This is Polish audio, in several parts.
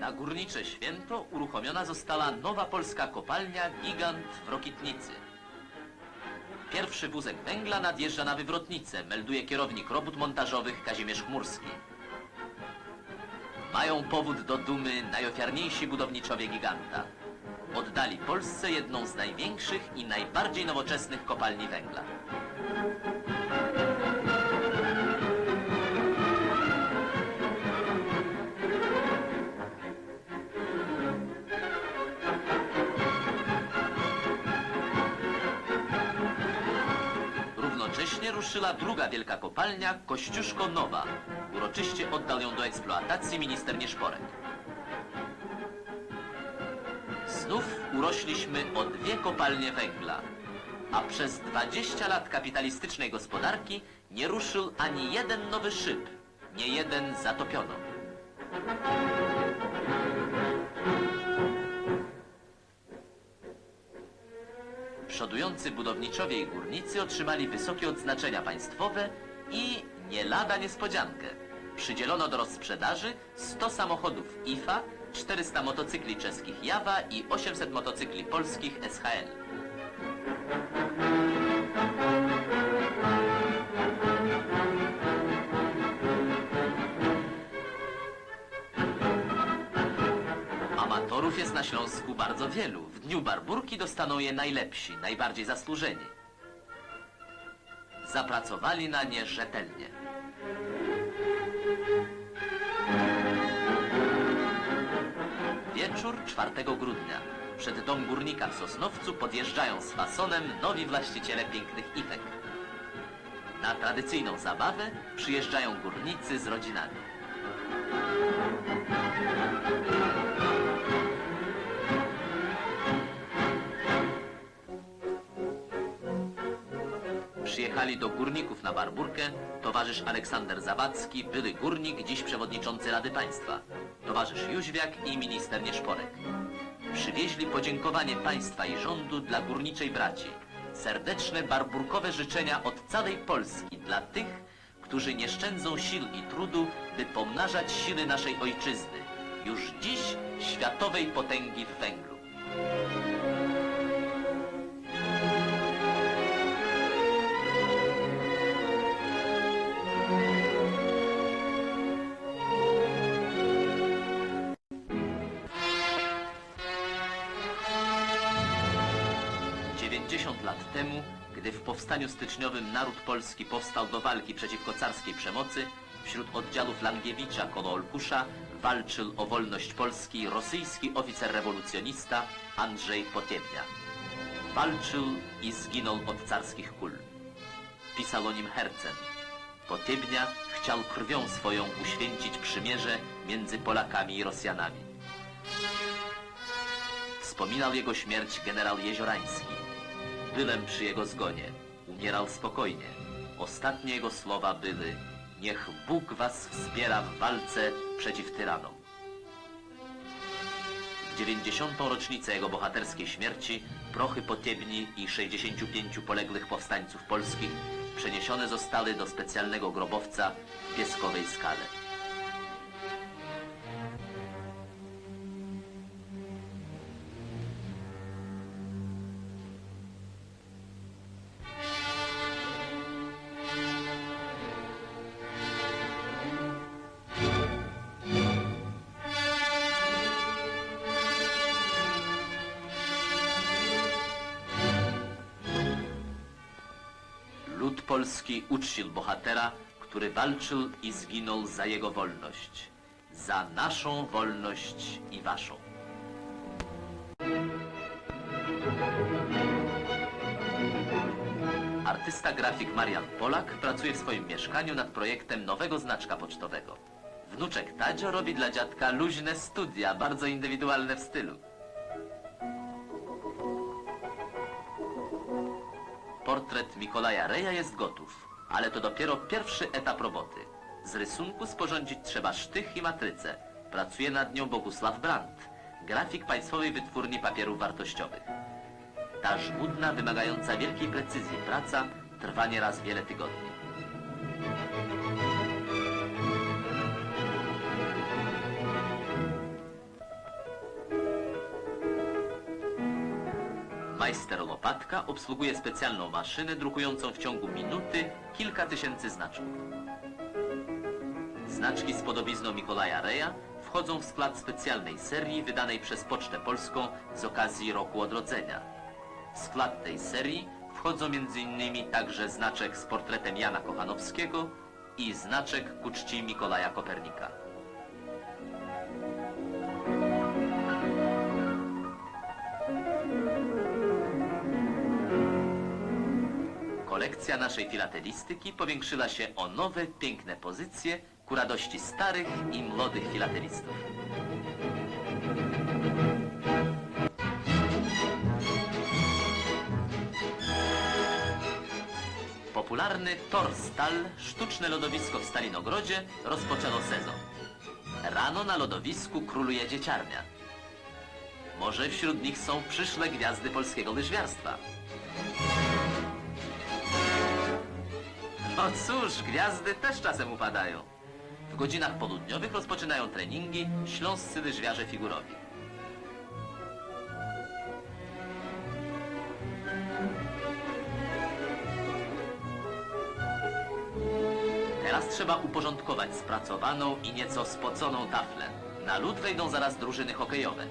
Na górnicze święto uruchomiona została nowa polska kopalnia Gigant w Rokitnicy. Pierwszy wózek węgla nadjeżdża na wywrotnicę, melduje kierownik robót montażowych Kazimierz Chmurski. Mają powód do dumy najofiarniejsi budowniczowie Giganta. Oddali Polsce jedną z największych i najbardziej nowoczesnych kopalni węgla. Ruszyła druga wielka kopalnia, Kościuszko Nowa. Uroczyście oddał ją do eksploatacji minister Nieszporek. Znów urośliśmy o dwie kopalnie węgla, a przez 20 lat kapitalistycznej gospodarki nie ruszył ani jeden nowy szyb, nie jeden zatopiono. Przodujący budowniczowie i górnicy otrzymali wysokie odznaczenia państwowe i nie lada niespodziankę. Przydzielono do rozsprzedaży 100 samochodów IFA, 400 motocykli czeskich Jawa i 800 motocykli polskich SHL. Amatorów jest na Śląsku bardzo wielu. W dniu Barburki dostaną je najlepsi, najbardziej zasłużeni. Zapracowali na nie rzetelnie. Wieczór 4 grudnia. Przed dom górnika w Sosnowcu podjeżdżają z fasonem nowi właściciele pięknych ifek. Na tradycyjną zabawę przyjeżdżają górnicy z rodzinami. Przyjechali do górników na Barburkę towarzysz Aleksander Zawadzki, były górnik, dziś przewodniczący Rady Państwa, towarzysz Jóźwiak i minister Nieszporek. Przywieźli podziękowanie państwa i rządu dla górniczej braci. Serdeczne barburkowe życzenia od całej Polski dla tych, którzy nie szczędzą sił i trudu, by pomnażać siły naszej ojczyzny, już dziś światowej potęgi w węglu. Lat temu, gdy w powstaniu styczniowym naród polski powstał do walki przeciwko carskiej przemocy, wśród oddziałów Langiewicza koło Olkusza walczył o wolność Polski rosyjski oficer rewolucjonista Andrzej Potiebnia. Walczył i zginął od carskich kul. Pisał o nim Hercen. Potiebnia chciał krwią swoją uświęcić przymierze między Polakami i Rosjanami. Wspominał jego śmierć generał Jeziorański. Byłem przy jego zgonie. Umierał spokojnie. Ostatnie jego słowa były Niech Bóg was wspiera w walce przeciw tyranom. W 90. rocznicę jego bohaterskiej śmierci prochy Potiebni i 65 poległych powstańców polskich przeniesione zostały do specjalnego grobowca w Pieskowej Skale. Polski uczcił bohatera, który walczył i zginął za jego wolność. Za naszą wolność i waszą. Artysta grafik Marian Polak pracuje w swoim mieszkaniu nad projektem nowego znaczka pocztowego. Wnuczek Tadzio robi dla dziadka luźne studia, bardzo indywidualne w stylu. Portret Mikołaja Reja jest gotów, ale to dopiero pierwszy etap roboty. Z rysunku sporządzić trzeba sztych i matrycę. Pracuje nad nią Bogusław Brandt, grafik Państwowej Wytwórni Papierów Wartościowych. Ta żmudna, wymagająca wielkiej precyzji praca trwa nieraz wiele tygodni. Lopatka obsługuje specjalną maszynę drukującą w ciągu minuty kilka tysięcy znaczków. Znaczki z podobizną Mikołaja Reja wchodzą w skład specjalnej serii wydanej przez Pocztę Polską z okazji Roku Odrodzenia. W skład tej serii wchodzą m.in. także znaczek z portretem Jana Kochanowskiego i znaczek ku czci Mikołaja Kopernika. Kolekcja naszej filatelistyki powiększyła się o nowe, piękne pozycje ku radości starych i młodych filatelistów. Popularny Torstal, sztuczne lodowisko w Stalinogrodzie, rozpoczęło sezon. Rano na lodowisku króluje dzieciarnia. Może wśród nich są przyszłe gwiazdy polskiego łyżwiarstwa. No cóż, gwiazdy też czasem upadają. W godzinach południowych rozpoczynają treningi śląscy łyżwiarze figurowi. Teraz trzeba uporządkować spracowaną i nieco spoconą taflę. Na lód wejdą zaraz drużyny hokejowe.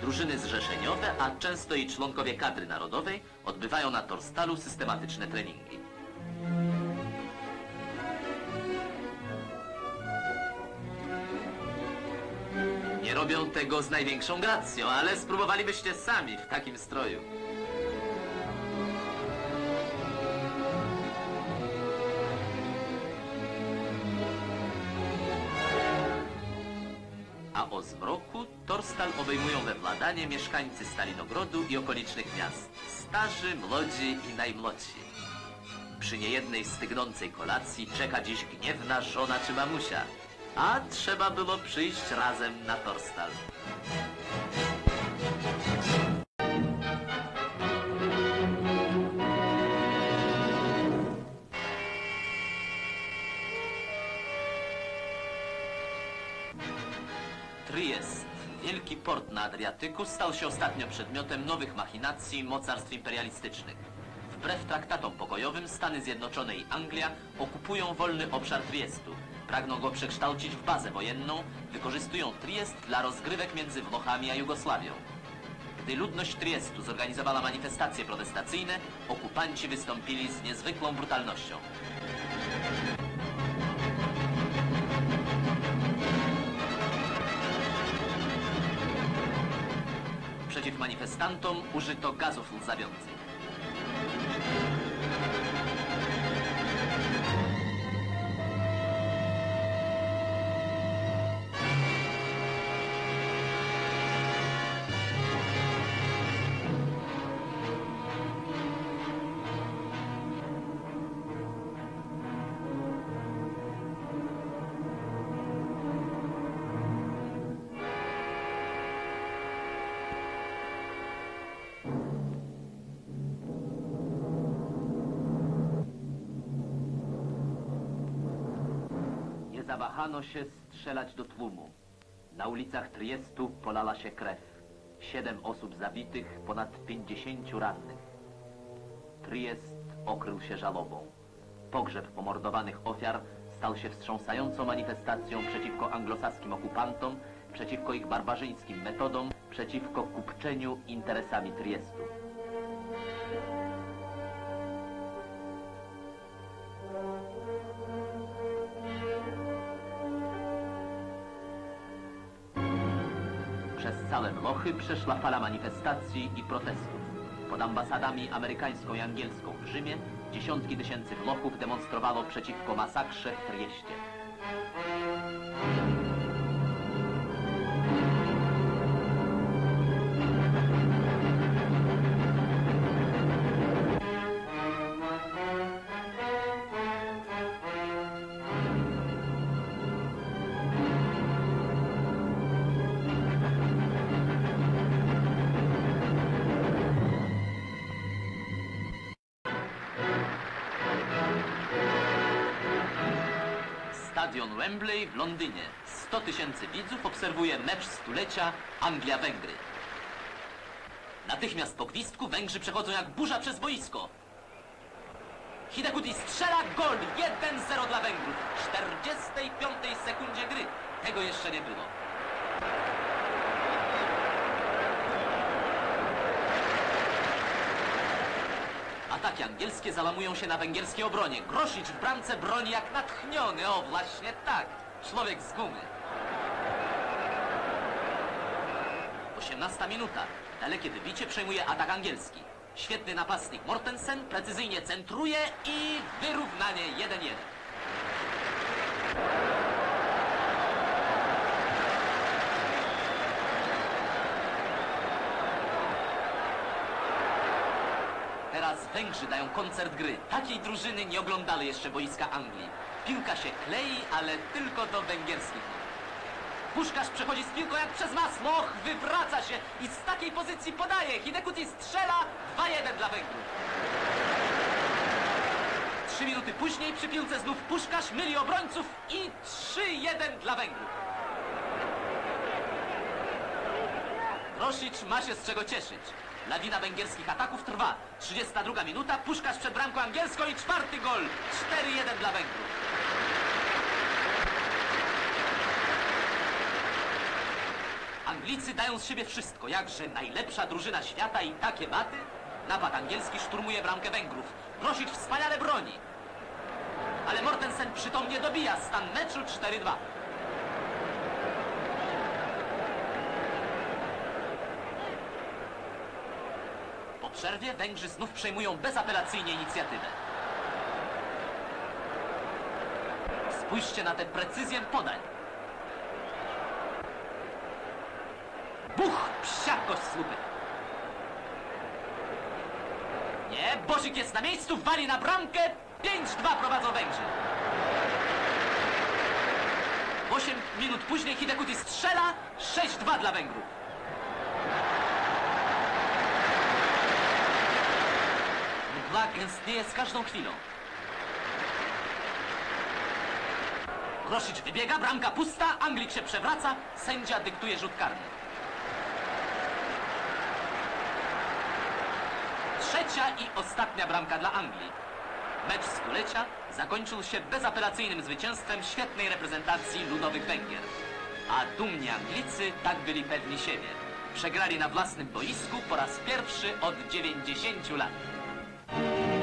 Drużyny zrzeszeniowe, a często i członkowie kadry narodowej odbywają na Torstalu systematyczne treningi. Robią tego z największą gracją, ale spróbowalibyście sami w takim stroju. A o zmroku Torstal obejmują we władanie mieszkańcy Stalinogrodu i okolicznych miast. Starzy, młodzi i najmłodsi. Przy niejednej stygnącej kolacji czeka dziś gniewna żona czy mamusia. A trzeba było przyjść razem na Torstal. Triest, wielki port na Adriatyku, stał się ostatnio przedmiotem nowych machinacji mocarstw imperialistycznych. Wbrew traktatom pokojowym Stany Zjednoczone i Anglia okupują wolny obszar Triestu. Pragną go przekształcić w bazę wojenną, wykorzystują Triest dla rozgrywek między Włochami a Jugosławią. Gdy ludność Triestu zorganizowała manifestacje protestacyjne, okupanci wystąpili z niezwykłą brutalnością. Przeciw manifestantom użyto gazów łzawiących. Zawahano się strzelać do tłumu. Na ulicach Triestu polała się krew. Siedem osób zabitych, ponad pięćdziesięciu rannych. Triest okrył się żałobą. Pogrzeb pomordowanych ofiar stał się wstrząsającą manifestacją przeciwko anglosaskim okupantom, przeciwko ich barbarzyńskim metodom, przeciwko kupczeniu interesami Triestu. Przez całe Włochy przeszła fala manifestacji i protestów. Pod ambasadami amerykańską i angielską w Rzymie dziesiątki tysięcy Włochów demonstrowało przeciwko masakrze w Trieście. Stadion Wembley w Londynie. 100 tysięcy widzów obserwuje mecz stulecia Anglia-Węgry. Natychmiast po gwizdku Węgrzy przechodzą jak burza przez boisko. Hidekuti strzela gol 1-0 dla Węgrów w 45 sekundzie gry. Tego jeszcze nie było. Ataki angielskie załamują się na węgierskiej obronie. Grosicz w bramce broni jak natchniony. O, właśnie tak. Człowiek z gumy. 18 minuta. Dalekie wybicie przejmuje atak angielski. Świetny napastnik Mortensen precyzyjnie centruje i wyrównanie 1-1. Teraz Węgrzy dają koncert gry. Takiej drużyny nie oglądali jeszcze boiska Anglii. Piłka się klei, ale tylko do węgierskich. Puszkarz przechodzi z piłką jak przez masło, Och, wywraca się i z takiej pozycji podaje. Hidekuti strzela 2-1 dla Węgrów. Trzy minuty później przy piłce znów Puszkarz myli obrońców i 3-1 dla Węgrów. Rosic ma się z czego cieszyć. Lawina węgierskich ataków trwa. 32 minuta, Puszkarz przed bramką angielską i czwarty gol. 4-1 dla Węgrów. Anglicy dają z siebie wszystko, jakże najlepsza drużyna świata i takie maty. Napad angielski szturmuje bramkę Węgrów. Rosic wspaniale broni. Ale Mortensen przytomnie dobija stan meczu 4-2. Przerwie Węgrzy znów przejmują bezapelacyjnie inicjatywę. Spójrzcie na tę precyzję podań. Buch! Psiakość słupy. Nie, Bożyk jest na miejscu, wali na bramkę. 5-2 prowadzą Węgrzy. 8 minut później Hidekuti strzela. 6-2 dla Węgrów. Mgła gęstnieje z każdą chwilą. Grosicz wybiega, bramka pusta, Anglik się przewraca, sędzia dyktuje rzut karny. Trzecia i ostatnia bramka dla Anglii. Mecz stulecia zakończył się bezapelacyjnym zwycięstwem świetnej reprezentacji ludowych Węgier. A dumni Anglicy tak byli pewni siebie. Przegrali na własnym boisku po raz pierwszy od 90 lat. Bye.